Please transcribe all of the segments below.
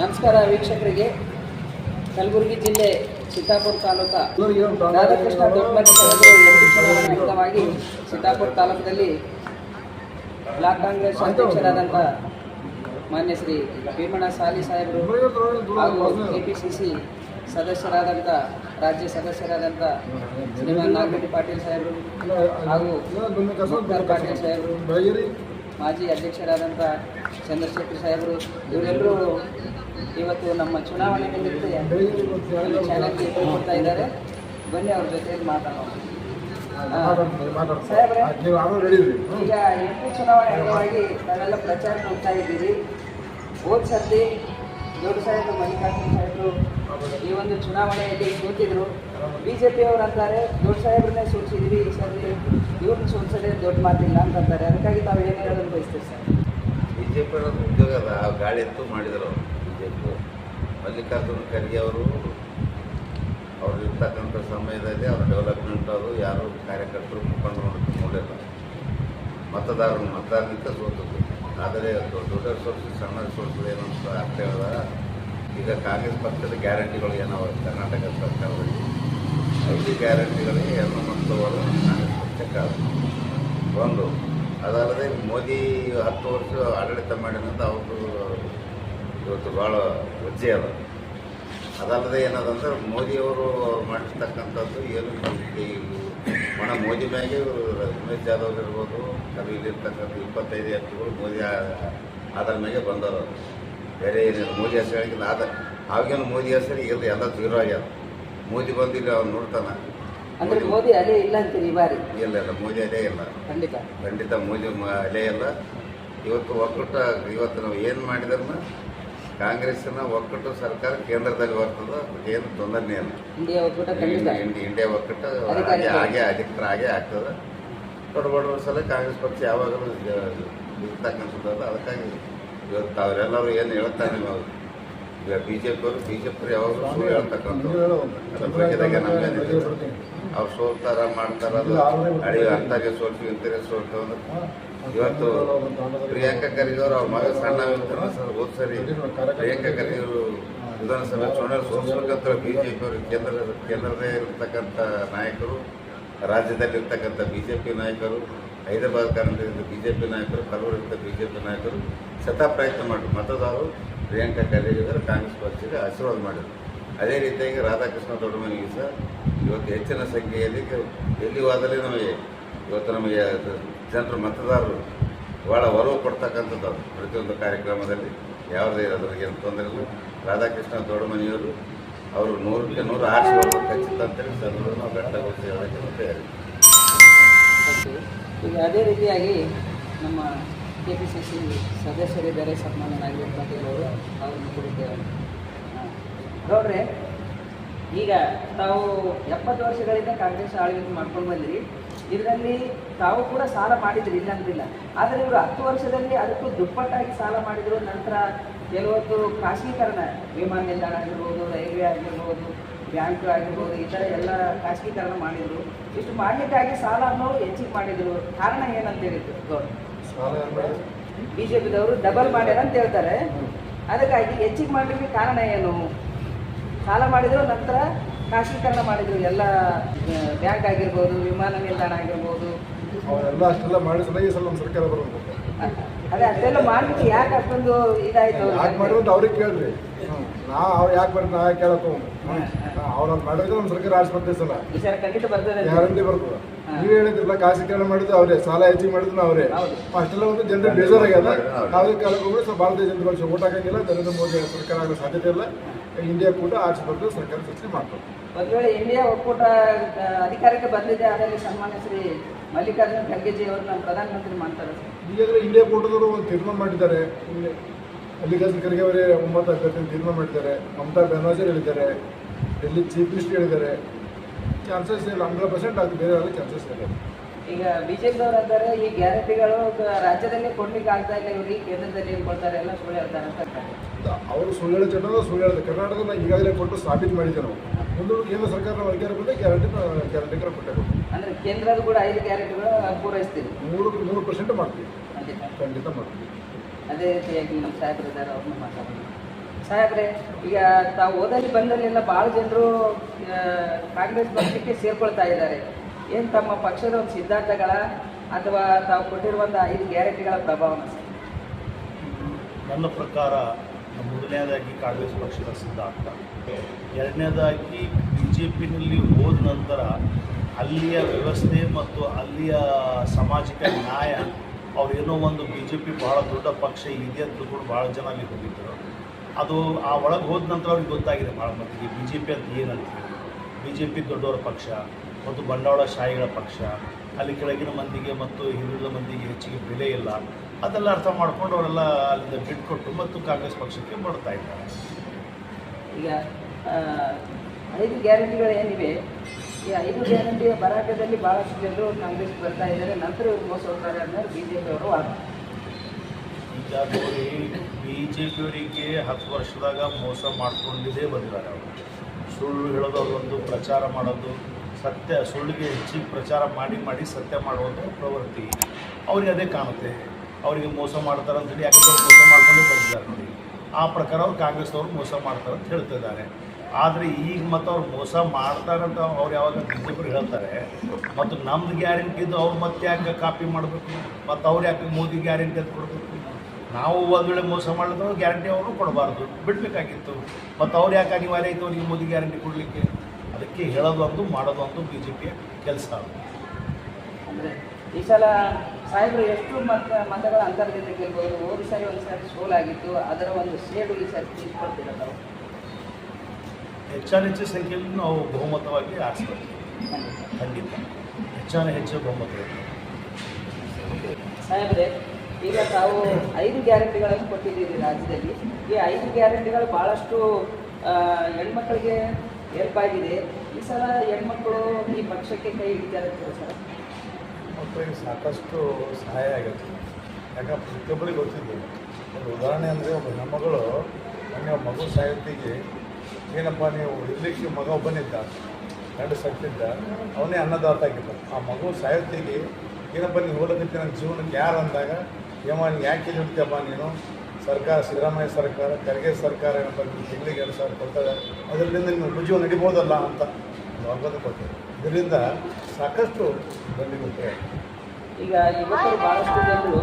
ನಮಸ್ಕಾರ ವೀಕ್ಷಕರಿಗೆ. ಕಲಬುರಗಿ ಜಿಲ್ಲೆ ಸಿದ್ದಾಪುರ ತಾಲೂಕಾ ರಾಧಾಕೃಷ್ಣ ದೊಡ್ಡವಾಗಿ ಸೀತಾಪುರ ತಾಲೂಕದಲ್ಲಿ ಬ್ಲಾಕ್ ಕಾಂಗ್ರೆಸ್ ಅಧ್ಯಕ್ಷರಾದಂಥ ಮಾನ್ಯ ಶ್ರೀ ಭೀಮಣ್ಣ ಸಾಲಿ ಸಾಹೇಬರು ಹಾಗೂ ಕೆಪಿಸಿಸಿ ಸದಸ್ಯರಾದಂಥ ರಾಜ್ಯ ಸದಸ್ಯರಾದಂಥ ಶ್ರೀಮಾನ್ ನಾಗರೆಡ್ಡಿ ಪಾಟೀಲ್ ಸಾಹೇಬರು ಹಾಗೂ ಪಾಟೀಲ್ ಸಾಹೇಬರು, ಮಾಜಿ ಅಧ್ಯಕ್ಷರಾದಂಥ ಚಂದ್ರಶೇಖರ್ ಸಾಹೇಬರು, ಇವರೆಲ್ಲರೂ ಇವತ್ತು ನಮ್ಮ ಚುನಾವಣೆ ನಿಮಿತ್ತ ನಮ್ಮ ಚಾನಲ್ಗೆ ಕೊಡ್ತಾ ಇದ್ದಾರೆ. ಬನ್ನಿ ಅವ್ರ ಜೊತೆ ಮಾತಾಡೋಣ. ಸಾಹೇಬ್ರೆ ಈಗ ಎಂಟು ಚುನಾವಣೆ ಅಂಗವಾಗಿ ನಾವೆಲ್ಲ ಪ್ರಚಾರ ಕೊಡ್ತಾ ಇದ್ದೀವಿ. ಹೋದ ಸರ್ತಿ ದೊಡ್ಡ ಸಾಹೇಬರು ಮಲ್ಲಿಕಾರ್ಜುನ ಸಾಹೇಬರು ಈ ಒಂದು ಚುನಾವಣೆಯಲ್ಲಿ ಸೋತಿದ್ರು. ಬಿ ಜೆ ಪಿಯವ್ರು ಅಂತಾರೆ ದೊಡ್ಡ ಸಾಹೇಬ್ರನ್ನೇ ಸೋಲಿಸಿದ್ವಿ ಈ ಸರ್ತಿ ಇವ್ರನ್ನ ಸೋಲಿಸೋದೇ ದೊಡ್ಡ ಮಾತಿಲ್ಲ ಅಂತಂತಾರೆ ಅದಕ್ಕಾಗಿ ತಾವು ಏನು ಹೇಳೋದನ್ನು ಬಯಸ್ತೀವಿ ಸರ್? ಬಿ ಜೆ ಪಿ ಉದ್ಯೋಗ ಗಾಳಿ ಎತ್ತು ಮಾಡಿದರು. ಮಲ್ಲಿಕಾರ್ಜುನ ಖರ್ಗೆ ಅವರು ಅವ್ರು ಇರ್ತಕ್ಕಂಥ ಸಮಯದಲ್ಲಿ ಅವ್ರ ಡೆವಲಪ್ಮೆಂಟ್ ಅದು ಯಾರು ಕಾರ್ಯಕರ್ತರು ಮುಖಂಡರು ನೋಡಿಲ್ಲ. ಮತದಾರರು ಮತದಾರನಿಂದ ಸೋತದ್ದು. ಆದರೆ ದೊಡ್ಡ ಸೋಲಿಸಿ ಸಣ್ಣ ಸೋಸಿ ಏನು ಅಂತ ಅರ್ಥ ಹೇಳಿದಾಗ, ಈಗ ಕಾಂಗ್ರೆಸ್ ಪಕ್ಷದ ಗ್ಯಾರಂಟಿಗಳು ಏನವ ಕರ್ನಾಟಕ ಸರ್ಕಾರದಲ್ಲಿ? ಐದು ಗ್ಯಾರಂಟಿಗಳಿಗೆ ಹೆಣ್ಣು ಮಕ್ಕಳವರು ಕಾಂಗ್ರೆಸ್ ಪಕ್ಷಕ್ಕೆ ಒಂದು, ಅದಲ್ಲದೆ ಮೋದಿ ಹತ್ತು ವರ್ಷ ಆಡಳಿತ ಮಾಡಿದಂಥ ಅವರು ಇವತ್ತು ಭಾಳ ವಜ್ಜೆ ಅದ. ಅದಲ್ಲದೆ ಏನದಂದ್ರೆ ಮೋದಿಯವರು ಮಾಡಿರ್ತಕ್ಕಂಥದ್ದು ಏನು ಒಣ ಮೋದಿ ಮ್ಯಾಗೆ ಇವರು ಉಮೇಶ್ ಜಾಧವ್ ಇರ್ಬೋದು ಅದು ಇಲ್ಲಿರ್ತಕ್ಕಂಥ ಇಪ್ಪತ್ತೈದು ಎತ್ತುಗಳು ಮೋದಿ ಆಧಾರ ಮ್ಯಾಗೆ ಬಂದವರು ಬೇರೆ ಏನಿಲ್ಲ. ಮೋದಿ ಹೆಸರಿಗಿಲ್ಲ ಆದ ಆವಾಗೇನು ಮೋದಿ ಹೆಸರು ಇಲ್ಲ. ಎಲ್ಲ ಜೀರೋ ಆಗ್ಯಾವ. ಮೋದಿ ಬಂದಿಲ್ಲ ಅವ್ರು ಅವ್ನು ನೋಡ್ತಾನ. ಅಂದ್ರೆ ಮೋದಿ ಅಲೆ ಇಲ್ಲ ಅಂತೀರಿ ಈ ಬಾರಿ? ಇಲ್ಲ ಇಲ್ಲ. ಮೋದಿ ಅಲೆ ಇಲ್ಲ. ಖಂಡಿತ. ಖಂಡಿತ ಮೋದಿ ಅಲೆ ಇಲ್ಲ. ಇವತ್ತು ಒಕ್ಕೂಟ ಇವತ್ತು ನಾವು ಏನು ಮಾಡಿದ್ರನ್ನ ಕಾಂಗ್ರೆಸ್ಸಿನ ಒಕ್ಕಟ್ಟು ಸರ್ಕಾರ ಕೇಂದ್ರದಲ್ಲಿ ಬರ್ತದ ಏನು ತೊಂದರೆ ಇಲ್ಲ. ಇಂಡಿಯಾ ಒಕ್ಕಟ್ಟು ಇಂಡಿಯಾ ಒಕ್ಕೂಟ ಅಧಿಕಾರಿಗಳು. ಹಾಗೆ ಹಾಗೆ ಅಧಿಕೃತ ಹಾಗೆ ಆಗ್ತದ. ದೊಡ್ಡ ಬಡವರ ಸಲ ಕಾಂಗ್ರೆಸ್ ಪಕ್ಷ ಯಾವಾಗಲೂ ಇರ್ತಕ್ಕಂಥದ್ದು ಅದಕ್ಕಾಗಿ ಇವತ್ತು ಅವರೆಲ್ಲರೂ ಏನು ಹೇಳ್ತಾರೆ ನಾವು ಈಗ ಬಿ ಜೆ ಪಿ ಅವರು. ಬಿ ಜೆ ಪಿ ಯಾವಾಗಲೂ ಹೇಳ್ತಕ್ಕಂಥ ಹೇಳ್ತಕ್ಕಂಥದ್ದು ಅದ್ರ ಬಗ್ಗೆದಾಗ ನಮ್ಗೆ ಅವ್ರು ಸೋಲ್ತಾರ ಮಾಡ್ತಾರ ಅದು. ಅಡಿ ಅಂತಾಗೆ ಸೋಲ್ತೀವಿ ಇಂತಾರೆ ಇವತ್ತು ಪ್ರಿಯಾಂಕಾ ಖರ್ಗೆ ಅವರು ಮಗ ಸಣ್ಣ ಹೋದ್ ಸರಿ. ಪ್ರಿಯಾಂಕಾ ಖರ್ಗೆ ವಿಧಾನಸಭೆ ಚುನಾವಣೆ ಸೋಲ್ಸ್ಬೇಕಂತ ಬಿ ಜೆ ಅವರು ಕೇಂದ್ರ, ಕೇಂದ್ರದೇ ಇರ್ತಕ್ಕಂಥ ನಾಯಕರು, ರಾಜ್ಯದಲ್ಲಿರ್ತಕ್ಕಂಥ ಬಿ ಜೆ ಪಿ ನಾಯಕರು, ಹೈದರಾಬಾದ್ ಕಾರಣದಿಂದ ಬಿ ಜೆ ಪಿ ನಾಯಕರು, ಕಲಬುರಗಿಂದ ಬಿ ಜೆ ಪಿ ನಾಯಕರು ಸತಾ ಪ್ರಯತ್ನ ಮಾಡಿದ್ರು ಮತದಾರರು ಪ್ರಿಯಾಂಕಾ ಖರ್ಗೆ ಕಾಂಗ್ರೆಸ್ ಪಕ್ಷಕ್ಕೆ ಆಶೀರ್ವಾದ ಮಾಡಿದರು. ಅದೇ ರೀತಿಯಾಗಿ ರಾಧಾಕೃಷ್ಣ ದೊಡ್ಡಮನಿಗೆ ಸಹ ಇವತ್ತು ಹೆಚ್ಚಿನ ಸಂಖ್ಯೆಯಲ್ಲಿ ಎಲ್ಲಿ ಹೋದಲ್ಲಿ ನಮಗೆ ಇವತ್ತು ನಮಗೆ ಜನರು ಮತದಾರರು ಭಾಳ ಒಲವು ಕೊಡ್ತಕ್ಕಂಥದ್ದು ಪ್ರತಿಯೊಂದು ಕಾರ್ಯಕ್ರಮದಲ್ಲಿ ಯಾವುದೇ ಅದರಿಗೆ ಏನು ತೊಂದರೆ ಇಲ್ಲ. ರಾಧಾಕೃಷ್ಣ ದೊಡ್ಡಮನಿಯವರು ಅವರು ನೂರಕ್ಕೆ ನೂರು ಆರಿಸ್ಬೋದು ಖಚಿತ ಅಂತೇಳಿ ಸಂದರ್ಭ ನಾವು ಬೆಟ್ಟಗೊಳಿಸಿ ಹೇಳೋಕ್ಕೆ ತಯಾರಿ. ಈಗ ಅದೇ ರೀತಿಯಾಗಿ ನಮ್ಮ ಕೆ ಪಿ ಸಿ ಸಿ ಸದಸ್ಯರಿದ್ದಾರೆ ಅವರು ಅವ್ರನ್ನು ಕುರಿತು ನೋಡ್ರಿ ಈಗ ತಾವು ಎಪ್ಪತ್ತು ವರ್ಷಗಳಿಂದ ಕಾಂಗ್ರೆಸ್ ಆಳ್ವಿಕೆ ಮಾಡ್ಕೊಂಡು ಬಂದಿರಿ. ಇದರಲ್ಲಿ ತಾವು ಕೂಡ ಸಾಲ ಮಾಡಿದ್ರಿ ಇಲ್ಲ ಅಂತಿಲ್ಲ ಆದರೆ ಇವರು ಹತ್ತು ವರ್ಷದಲ್ಲಿ ಅದಕ್ಕೂ ದುಪ್ಪಟ್ಟಾಗಿ ಸಾಲ ಮಾಡಿದ್ರು. ನಂತರ ಕೆಲವೊಂದು ಖಾಸಗೀಕರಣ ವಿಮಾನ ನಿಲ್ದಾಣ ಆಗಿರ್ಬೋದು ರೈಲ್ವೆ ಆಗಿರ್ಬೋದು ಬ್ಯಾಂಕ್ ಆಗಿರ್ಬೋದು ಈ ಥರ ಎಲ್ಲ ಖಾಸಗೀಕರಣ ಮಾಡಿದರು. ಇಷ್ಟು ಮಾಡಲಿಕ್ಕಾಗಿ ಸಾಲ ಅನ್ನೋರು ಹೆಚ್ಚಿಗೆ ಮಾಡಿದರು. ಕಾರಣ ಏನಂತ ಹೇಳಿದ್ರು ಬಿ ಜೆ ಪಿದವರು ಡಬಲ್ ಮಾಡ್ಯಾರ ಅಂತ ಹೇಳ್ತಾರೆ. ಅದಕ್ಕಾಗಿ ಹೆಚ್ಚಿಗೆ ಮಾಡಲಿಕ್ಕೆ ಕಾರಣ ಏನು? ಸಾಲ ಮಾಡಿದ್ರು ನಂತರ ಖಾಸಗೀಕರಣ ಮಾಡಿದ್ರು. ಎಲ್ಲ ಬ್ಯಾಂಕ್ ಆಗಿರ್ಬೋದು ವಿಮಾನ ನಿಲ್ದಾಣ ಆಗಿರ್ಬೋದು. ಅವೆಲ್ಲ ಅಷ್ಟೆಲ್ಲ ಮಾಡಿ ಸಲ ಈ ಸಲ ನಮ್ಮ ಸರ್ಕಾರ ಬರೋದು. ಅದೇ ಅಷ್ಟೆಲ್ಲ ಮಾಡ್ಲಿಕ್ಕೆ ಯಾಕೆ ಅಷ್ಟೊಂದು ಇದಾಯ್ತು ಯಾಕೆ ಮಾಡಿದ್ರು ಅಂತ ಅವ್ರಿಗೆ ಕೇಳ್ರಿ. ನಾ ಅವ್ರು ಯಾಕೆ ಬರ್ತಾರೆ ನಾ ಯಾಕೆ ಕೇಳಕ್ಕೆ ಅವ್ರು ಅದು ಮಾಡಿದ್ರೆ ನಮ್ಮ ಸರ್ಕಾರ ಆಸ್ಪತ್ರೆ ಸಲ. ಈ ಸಲ ಖಂಡಿತ ಬರ್ತದೆ. ಗ್ಯಾರಂಟಿ ಬರ್ತದೆ. ನೀವು ಹೇಳಿದ್ರಲ್ಲ ಖಾಸಗೀಕರಣ ಮಾಡಿದ್ರು ಅವರೇ. ಸಾಲ ಹೆಚ್ಚಿಗೆ ಮಾಡಿದ್ರು ಅವರೇ. ಅಷ್ಟೆಲ್ಲ ಒಂದು ಜನರಿಗೆ ಬೇಜಾರಾಗ್ಯದ ಯಾವುದೇ ಕಾಲಕ್ಕೆ ಸ್ವಲ್ಪ ಭಾರತೀಯ ಜನತಾ ಪಕ್ಷ ಓಟ್ ಹಾಕಂಗಿಲ್ಲ ನರೇಂದ್ರ ಮೋದಿ ಸರ್ಕಾರ ಆಗೋ ಸಾಧ್ಯತೆ ಇಲ್ಲ. ಇಂಡಿಯಾ ಕೂಡ ಆಚೆ ಬಂದು ಸರ್ಕಾರ ಸೃಷ್ಟಿ ಮಾಡ್ತಾರೆ ಒಂದು ವೇಳೆ ಇಂಡಿಯಾ ಒಕ್ಕೂಟ ಅಧಿಕಾರಕ್ಕೆ ಬಂದಿದೆ ಅದರಲ್ಲಿ ಸನ್ಮಾನ್ಯ ಶ್ರೀ ಮಲ್ಲಿಕಾರ್ಜುನ ಖರ್ಗೆಜಿ ನಮ್ಮ ಪ್ರಧಾನಮಂತ್ರಿ ಮಾಡ್ತಾರೆ. ಈಗಾಗಲೇ ಇಂಡಿಯಾ ಕೂಟದವರು ಒಂದು ತೀರ್ಮಾನ ಮಾಡಿದ್ದಾರೆ. ಮಲ್ಲಿಕಾರ್ಜುನ ಖರ್ಗೆ ಅವರೇ ಒಂಬತ್ತು ಅಭ್ಯರ್ಥಿ ತೀರ್ಮಾನ ಮಾಡಿದ್ದಾರೆ. ಮಮತಾ ಬ್ಯಾನರ್ಜಿ ಹೇಳಿದ್ದಾರೆ. ಡೆಲ್ಲಿ ಚೀಫ್ ಮಿನಿಸ್ಟರ್ ಹೇಳಿದ್ದಾರೆ. ಚಾನ್ಸಸ್ ಇಲ್ಲ ಹಂಡ್ರೆಡ್ ಪರ್ಸೆಂಟ್ ಅದು ಬೇರೆ ಆಗಲಿ ಚಾನ್ಸಸ್ ಇಲ್ಲ. ಈಗ ಬಿಜೆಪಿದವರು ಅಂತಾರೆ ಈ ಗ್ಯಾರಂಟಿಗಳು ರಾಜ್ಯದಲ್ಲಿ ಕೊಡ್ಲಿಕ್ಕೆ ಆಗ್ತಾ ಇಲ್ಲ ಇವ್ರಿಗೆ ಕೇಂದ್ರದಲ್ಲಿ ಕೊಡ್ತಾರೆ ಎಲ್ಲ ಸುಳ್ಳು ಹೇಳ್ತಾರೆ ಅಂತ. ಅವರು ಸುಳ್ಳು ಹೇಳೋ ಚಟ ಸುಳ್ಳು ಹೇಳಿದೆ ಕರ್ನಾಟಕದ ಈಗಾಗಲೇ ಕೊಟ್ಟು ಸಾಬೀತು ಮಾಡಿದ್ದೆ ನಾವು. ಮುಂದೆ ಕೇಂದ್ರ ಸರ್ಕಾರ ಅಧಿಕಾರ ಬಂದರೆ ಗ್ಯಾರಂಟಿ ಗ್ಯಾರಂಟಿ ಕೊಟ್ಟೆ ಕೊಟ್ಟು ಅಂದ್ರೆ ಕೇಂದ್ರದ ಕೂಡ ಐದು ಗ್ಯಾರಂಟಿಗಳು ಪೂರೈಸ್ತೀವಿ. ಮೂರು ಮೂರು ಪರ್ಸೆಂಟ್ ಮಾಡ್ತೀವಿ. ಖಂಡಿತ. ಖಂಡಿತ ಮಾಡ್ತೀವಿ. ಅದೇ ರೀತಿಯಾಗಿ ನಮ್ಮ ಸಾಹೇಬರು ಇದ್ದಾರೆ ಅವ್ರನ್ನ ಮಾತಾಡೋಣ ಸಾಹೇಬ್ರೆ, ಈಗ ತಾವು ಓದಲ್ಲಿ ಬಂದಲ್ಲೆಲ್ಲ ಭಾಳ ಜನರು ಕಾಂಗ್ರೆಸ್ ಪಕ್ಷಕ್ಕೆ ಸೇರ್ಕೊಳ್ತಾ ಇದ್ದಾರೆ. ಏನು ತಮ್ಮ ಪಕ್ಷದ ಒಂದು ಸಿದ್ಧಾಂತಗಳ ಅಥವಾ ತಾವು ಕೊಟ್ಟಿರುವಂಥ ಐದು ಗ್ಯಾರಂಟಿಗಳ ಪ್ರಭಾವನ ಸರ್ ನನ್ನ ಪ್ರಕಾರ ಮೊದಲನೇದಾಗಿ ಕಾಂಗ್ರೆಸ್ ಪಕ್ಷದ ಸಿದ್ಧಾಂತ. ಎರಡನೇದಾಗಿ ಬಿ ಜೆ ಪಿನಲ್ಲಿ ಹೋದ ನಂತರ ಅಲ್ಲಿಯ ವ್ಯವಸ್ಥೆ ಮತ್ತು ಅಲ್ಲಿಯ ಸಾಮಾಜಿಕ ನ್ಯಾಯ ಅವ್ರೇನೋ ಒಂದು ಬಿ ಜೆ ಪಿ ಬಹಳ ದೊಡ್ಡ ಪಕ್ಷ ಇದೆ ಅಂತ ಕೂಡ ಭಾಳ ಜನ ಅಲ್ಲಿ ಹೋಗಿದ್ದರು. ಅದು ಆ ಒಳಗೆ ಹೋದ ನಂತರ ಅವ್ರಿಗೆ ಗೊತ್ತಾಗಿದೆ ಭಾಳ ಮಂದಿಗೆ ಬಿ ಜೆ ಪಿ ಅಂತ ಏನಂತ ಹೇಳಿ. ಬಿ ಜೆ ಪಿ ದೊಡ್ಡವರ ಪಕ್ಷ ಮತ್ತು ಬಂಡವಾಳಶಾಹಿಗಳ ಪಕ್ಷ ಅಲ್ಲಿ ಕೆಳಗಿನ ಮಂದಿಗೆ ಮತ್ತು ಹಿಂದುಳಿದ ಮಂದಿಗೆ ಹೆಚ್ಚಿಗೆ ಬೆಲೆ ಇಲ್ಲ. ಅದೆಲ್ಲ ಅರ್ಥ ಮಾಡಿಕೊಂಡು ಅವರೆಲ್ಲ ಅಲ್ಲಿಂದ ಬಿಟ್ಕೊಟ್ಟು ಮತ್ತು ಕಾಂಗ್ರೆಸ್ ಪಕ್ಷಕ್ಕೆ ಬರ್ತಾ ಇದ್ದಾರೆ. ಈಗ ಐದು ಗ್ಯಾರಂಟಿಗಳು ಏನಿವೆ? ಈ ಐದು ಗ್ಯಾರಂಟಿಯ ಬರಾಟದಲ್ಲಿ ಭಾಳಷ್ಟು ಜನರು ಕಾಂಗ್ರೆಸ್ ಬರ್ತಾ ಇದ್ದಾರೆ. ನಂತರ ಇವ್ರು ಮೋಸ ಹೋಗ್ತಾರೆ ಅನ್ನೋದು ಬಿ ಜೆ ಪಿಯವರು ವಾದ. ಈಗ ಬಿ ಜೆ ಪಿಯವರಿಗೆ ಹತ್ತು ವರ್ಷದಾಗ ಮೋಸ ಮಾಡಿಕೊಂಡಿದ್ದೇ ಬಂದಿದ್ದಾರೆ ಅವರು. ಸುಳ್ಳು ಹೇಳೋದು ಅವರೊಂದು ಪ್ರಚಾರ ಮಾಡೋದು, ಸತ್ಯ, ಸುಳ್ಳಿಗೆ ಹೆಚ್ಚಿಗೆ ಪ್ರಚಾರ ಮಾಡಿ ಮಾಡಿ ಸತ್ಯ ಮಾಡುವಂಥ ಪ್ರವೃತ್ತಿ. ಅವ್ರಿಗೆ ಅದೇ ಕಾಣುತ್ತೆ. ಅವರಿಗೆ ಮೋಸ ಮಾಡ್ತಾರೆ ಅಂತೇಳಿ ಯಾಕಂದ್ರೆ ಮೋಸ ಮಾಡ್ಕೊಂಡೇ ಬಂದಿದ್ದಾರೆ ನೋಡಿ. ಆ ಪ್ರಕಾರ ಅವ್ರು ಕಾಂಗ್ರೆಸ್ನವ್ರು ಮೋಸ ಮಾಡ್ತಾರೆ ಅಂತ ಹೇಳ್ತಿದ್ದಾರೆ ಆದರೆ ಈಗ ಮತ್ತು ಅವ್ರು ಮೋಸ ಮಾಡ್ತಾರಂತ ಅವ್ರು ಯಾವಾಗ ಬಿಜೆಪಿ ಹೇಳ್ತಾರೆ, ಮತ್ತು ನಮ್ದು ಗ್ಯಾರಂಟಿ ಇದ್ದು ಅವ್ರು ಮತ್ತೆ ಯಾಕೆ ಕಾಪಿ ಮಾಡಬೇಕು? ಮತ್ತು ಅವ್ರು ಯಾಕೆ ಮೋದಿ ಗ್ಯಾರಂಟಿ ಅಂತ ಕೊಡಬೇಕು? ನಾವು ಒಂದು ವೇಳೆ ಮೋಸ ಮಾಡಿದ್ರು ಗ್ಯಾರಂಟಿ ಅವರು ಕೊಡಬಾರ್ದು. ಬಿಡಬೇಕಾಗಿತ್ತು. ಮತ್ತು ಅವ್ರು ಯಾಕೆ ಅನಿವಾರ್ಯ ಆಯಿತು? ಅವ್ರಿಗೆ ಮೋದಿ ಗ್ಯಾರಂಟಿ ಕೊಡಲಿಕ್ಕೆ? ಅದಕ್ಕೆ ಹೇಳೋದೊಂದು ಮಾಡೋದೊಂದು ಬಿ ಜೆ ಪಿಯ ಕೆಲಸ. ಅಂದರೆ ಈ ಸಲ ಸಾಹೇಬರು ಎಷ್ಟು ಮತ ಮತಗಳ ಅಂತರದಿಂದ ಗೆಲ್ಬೋದು ಹೋದ ಸಾರಿ ಒಂದು ಸಾರಿ ಸೋಲಾಗಿತ್ತು ಅದರ ಒಂದು ಸೇಡು ಈ ಸಾರಿ ತೀರ್ಕೊಳ್ತೀರ ಹೆಚ್ಚಾನ ಹೆಚ್ಚು ಸಂಖ್ಯೆಯಲ್ಲಿ ನಾವು ಬಹುಮತವಾಗಿ ಆರಿಸ್ಬೇಕು ಖಂಡಿತ. ಹೆಚ್ಚಾನ ಹೆಚ್ಚು ಬಹುಮತ. ಸಾಹೇಬ್ರೆ ಈಗ ತಾವು ಐದು ಗ್ಯಾರಂಟಿಗಳನ್ನು ಕೊಟ್ಟಿದ್ದೀರಿ ರಾಜ್ಯದಲ್ಲಿ. ಈ ಐದು ಗ್ಯಾರಂಟಿಗಳು ಭಾಳಷ್ಟು ಹೆಣ್ಮಕ್ಳಿಗೆ ಹೆಲ್ಪ್ ಆಗಿದೆ. ಈ ಸಲ ಹೆಣ್ಮಕ್ಳು ಈ ಪಕ್ಷಕ್ಕೆ ಕೈ ಹಿಡಿತಾರೆ ಸರ್. ಸಾಕಷ್ಟು ಸಹಾಯ ಆಗುತ್ತೆ. ಯಾಕಂದ್ರೆ ಪ್ರತಿಯೊಬ್ಬರಿಗೆ ಗೊತ್ತಿದ್ದೆ ಒಂದು ಉದಾಹರಣೆ ಅಂದರೆ ಒಬ್ಬ ಹೆಣ್ಮಗಳು ಒಬ್ಬ ಮಗು ಸಾಹಿತಿಗೆ ಏನಪ್ಪ ನೀವು ಇಲ್ಲಿಗೆ ಮಗ ಒಬ್ಬನಿದ್ದ ಎರಡು ಸತ್ತಿದ್ದ ಅವನೇ ಅನ್ನದಾತ ಆಗಿದ್ದ. ಆ ಮಗು ಸಾಹಿತಿಗೆ ಏನಪ್ಪ ನೀವು ಓದಕತ್ತಿ ನನ್ನ ಜೀವನಕ್ಕೆ ಯಾರು ಅಂದಾಗ ಏಮ ನೀನು ಯಾಕೆ ದುಡ್ತಪ್ಪ ನೀನು? ಸರ್ಕಾರ ಸಿದ್ದರಾಮಯ್ಯ ಸರ್ಕಾರ ಖರ್ಗೆ ಸರ್ಕಾರ ಏನಪ್ಪ ತಿಂಗಳಿಗೆ ಎರಡು ಸಾವಿರ ಕೊಡ್ತಾರೆ ಅದರಿಂದ ನಿಮ್ಮ ಉಜ್ಜೀವ ನಡಿಬೋದಲ್ಲ ಅಂತ ಒಂದು ಕೊಟ್ಟರು ಇದರಿಂದ ಸಾಕಷ್ಟು ಬಂದಿರುತ್ತೆ ಈಗ ಇವತ್ತು ಭಾಳಷ್ಟು ಜನರು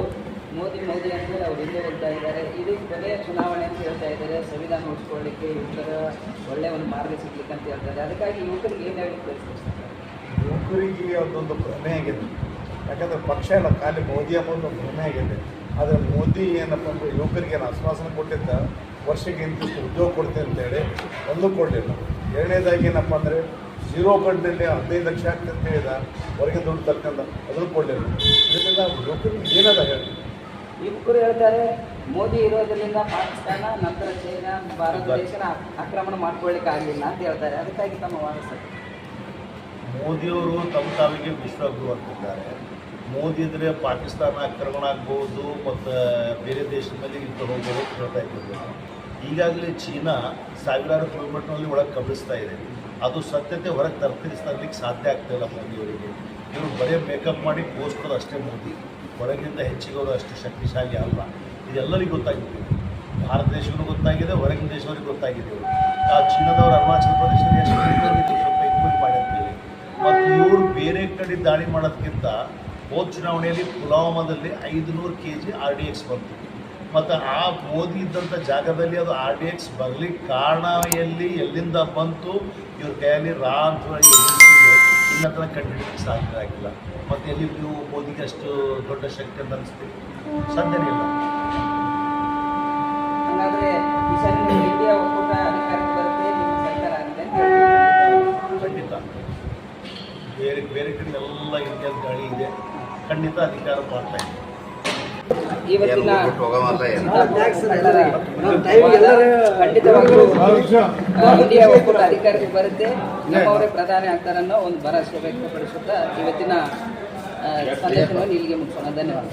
ಮೋದಿ ಮೋದಿ ಅಂತೇಳಿ ಅವ್ರು ಹಿಂದೆ ಹೋಗ್ತಾ ಇದ್ದಾರೆ. ಇದು ಕೊನೆಯ ಚುನಾವಣೆ ಅಂತ ಹೇಳ್ತಾ ಇದ್ದಾರೆ. ಸಂವಿಧಾನ ಉಳಿಸ್ಕೊಳ್ಳಿಕ್ಕೆ ಯುವಕರ ಒಳ್ಳೆಯ ಒಂದು ಮಾರ್ಗ ಸಿಗ್ಲಿಕ್ಕೆ ಅಂತ ಹೇಳ್ತಾರೆ ಅದಕ್ಕಾಗಿ ಯುವಕರಿಗೆ ಏನು ಹೇಳಿ ಯುವಕರಿಗೆ ಅದೊಂದು ಭ್ರಮೆ ಆಗಿದೆ. ಯಾಕಂದರೆ ಪಕ್ಷ ಎಲ್ಲ ಖಾಲಿ ಮೋದಿ ಅನ್ನೋದು ಒಂದು ಭ್ರಮೆ ಆಗಿದೆ. ಆದರೆ ಮೋದಿ ಏನಪ್ಪ ಅಂದರೆ ಯುವಕರಿಗೆ ಏನು ಆಶ್ವಾಸನೆ ಕೊಟ್ಟಿದ್ದ ವರ್ಷಕ್ಕೆ ಇಂತಿಷ್ಟು ಉದ್ಯೋಗ ಕೊಡ್ತೀನಿ ಅಂತೇಳಿ ಒಂದೂ ಕೊಡಲಿಲ್ಲ. ಎರಡನೇದಾಗಿ ಏನಪ್ಪ ಅಂದರೆ ಜೀರೋ ಬಡ್ನಲ್ಲಿ ಹದಿನೈದು ಲಕ್ಷ ಆಗ್ತದೆ ಅಂತ ಹೇಳಿದ ಹೊರಗೆ ದುಡ್ಡು ತರ್ಕಂದ ಅದನ್ನು ಕೊಡಲಿಲ್ಲ. ಇದರಿಂದ ಯುವಕರಿಗೆ ಏನದ ಹೇಳಿ? ಯುವಕರು ಹೇಳ್ತಾರೆ ಮೋದಿ ಇರೋದ್ರಿಂದ ಪಾಕಿಸ್ತಾನ ನಂತರ ಚೈನಾ ಭಾರತ ದೇಶನ ಆಕ್ರಮಣ ಮಾಡ್ಕೊಳ್ಳಿಕ್ಕೆ ಆಗಲಿಲ್ಲ ಅಂತ ಹೇಳ್ತಾರೆ. ಅದಕ್ಕಾಗಿ ತಮ್ಮ ವಾದ ಮೋದಿಯವರು ತಮ್ಮ ತಾವಿಗೆ ವಿಶ್ವಗುರು ಅಂತಿದ್ದಾರೆ ಮೋದಿ ಅಂದರೆ ಪಾಕಿಸ್ತಾನ ಆಕ್ರಮಣ ಆಗ್ಬೋದು, ಮತ್ತು ಬೇರೆ ದೇಶದ ಮೇಲೆ ಯುದ್ಧ ಹೋಗ್ಬೋದು ಅಂತ ಹೇಳ್ತಾ ಇದ್ದೀವಿ ಈಗಾಗಲೇ ಚೀನಾ ಸಾವಿರಾರು ಕಿಲೋಮೀಟರ್ನಲ್ಲಿ ಒಳಗೆ ಕಬಳಿಸ್ತಾ ಇದೆ. ಅದು ಸತ್ಯತೆ ಹೊರಗೆ ತರ್ತಿರಿಸ್ ಸಾಧ್ಯ ಸಾಧ್ಯ ಆಗ್ತಾಯಿಲ್ಲ ಮೋದಿಯವರಿಗೆ. ಇವರು ಬರೀ ಮೇಕಪ್ ಮಾಡಿ ಪೋಸ್ಟ್ ಕೊಡೋದು ಅಷ್ಟೇ ಮೋದಿ. ಹೊರಗಿಂದ ಹೆಚ್ಚಿಗೆ ಅವರು ಅಷ್ಟು ಶಕ್ತಿಶಾಲಿ ಅಲ್ಲ ಇದೆಲ್ಲರಿಗೂ ಗೊತ್ತಾಗಿದೆ. ಭಾರತ ದೇಶವೂ ಗೊತ್ತಾಗಿದೆ, ಹೊರಗಿನ ದೇಶದವ್ರಿಗೆ ಗೊತ್ತಾಗಿದೆ ಆ ಚೀನಾದವರು ಅರುಣಾಚಲ ಪ್ರದೇಶದಲ್ಲಿ ಸ್ವಲ್ಪ ಇನ್ಕ್ವೈರಿ ಮಾಡಿರ್ತೀವಿ ಮತ್ತು ಇವರು ಬೇರೆ ಕಡೆ ದಾಳಿ ಮಾಡೋದಕ್ಕಿಂತ ಹೋದ ಚುನಾವಣೆಯಲ್ಲಿ ಪುಲ್ವಾಮಾದಲ್ಲಿ ಐದುನೂರು K G R D X ಬಂತು. ಮತ್ತು ಆ ಮೋದಿ ಇದ್ದಂಥ ಜಾಗದಲ್ಲಿ ಅದು ಆರ್ ಡಿ ಎಕ್ಸ್ ಬರಲಿಕ್ಕೆ ಕಾರಣ ಎಲ್ಲಿ, ಎಲ್ಲಿಂದ ಬಂತು? ಇವ್ರ ಕೈಯಲ್ಲಿ ರಾ ಇದೆ ಇನ್ನ ಸಾಧ್ಯ ಆಗಿಲ್ಲ. ಮತ್ತು ಎಲ್ಲಿ ನೀವು ಮೋದಿಗೆ ಅಷ್ಟು ದೊಡ್ಡ ಶಕ್ತಿ ಅಂತ ಅನಿಸ್ತೀವಿ ಸಾಧ್ಯನೇ ಇಲ್ಲ ಹಾಗಾದ್ರೆ ಈ ಸಾರಿ ನೀವು ಇಂಡಿಯಾ ಒಕ್ಕೂಟ ಅಧಿಕಾರಕ್ಕೆ ಬರುತ್ತೆ ನಿಮ್ಮ ಸರ್ಕಾರ ಆಗುತ್ತೆ ಅಂತ ಹೇಳ್ತಿದ್ದಾರೆ. ಖಂಡಿತ ಬೇರೆ ಬೇರೆ ಕಡೆ ಎಲ್ಲ ಇಂಡಿಯಾದ ಗಾಳಿ ಇದೆ. ಖಂಡಿತ ಅಧಿಕಾರ ಮಾಡ್ತಾ ಇದೆ. ಇವತ್ತಿನ ಖಂಡಿತವಾಗ್ಲೂ ಇಂಡಿಯಾ ಒಕ್ಕೂಟ ಅಧಿಕಾರಕ್ಕೆ ಬರುತ್ತೆ. ನಮ್ಮವರೇ ಪ್ರಧಾನಿ ಆಗ್ತಾರನ್ನೋ ಒಂದು ಭರವಸೆ ವ್ಯಕ್ತಪಡಿಸುತ್ತಾ ಇವತ್ತಿನ ಸಂದೇಶವನ್ನು ಇಲ್ಲಿಗೆ ಮುಗಿಸೋಣ. ಧನ್ಯವಾದ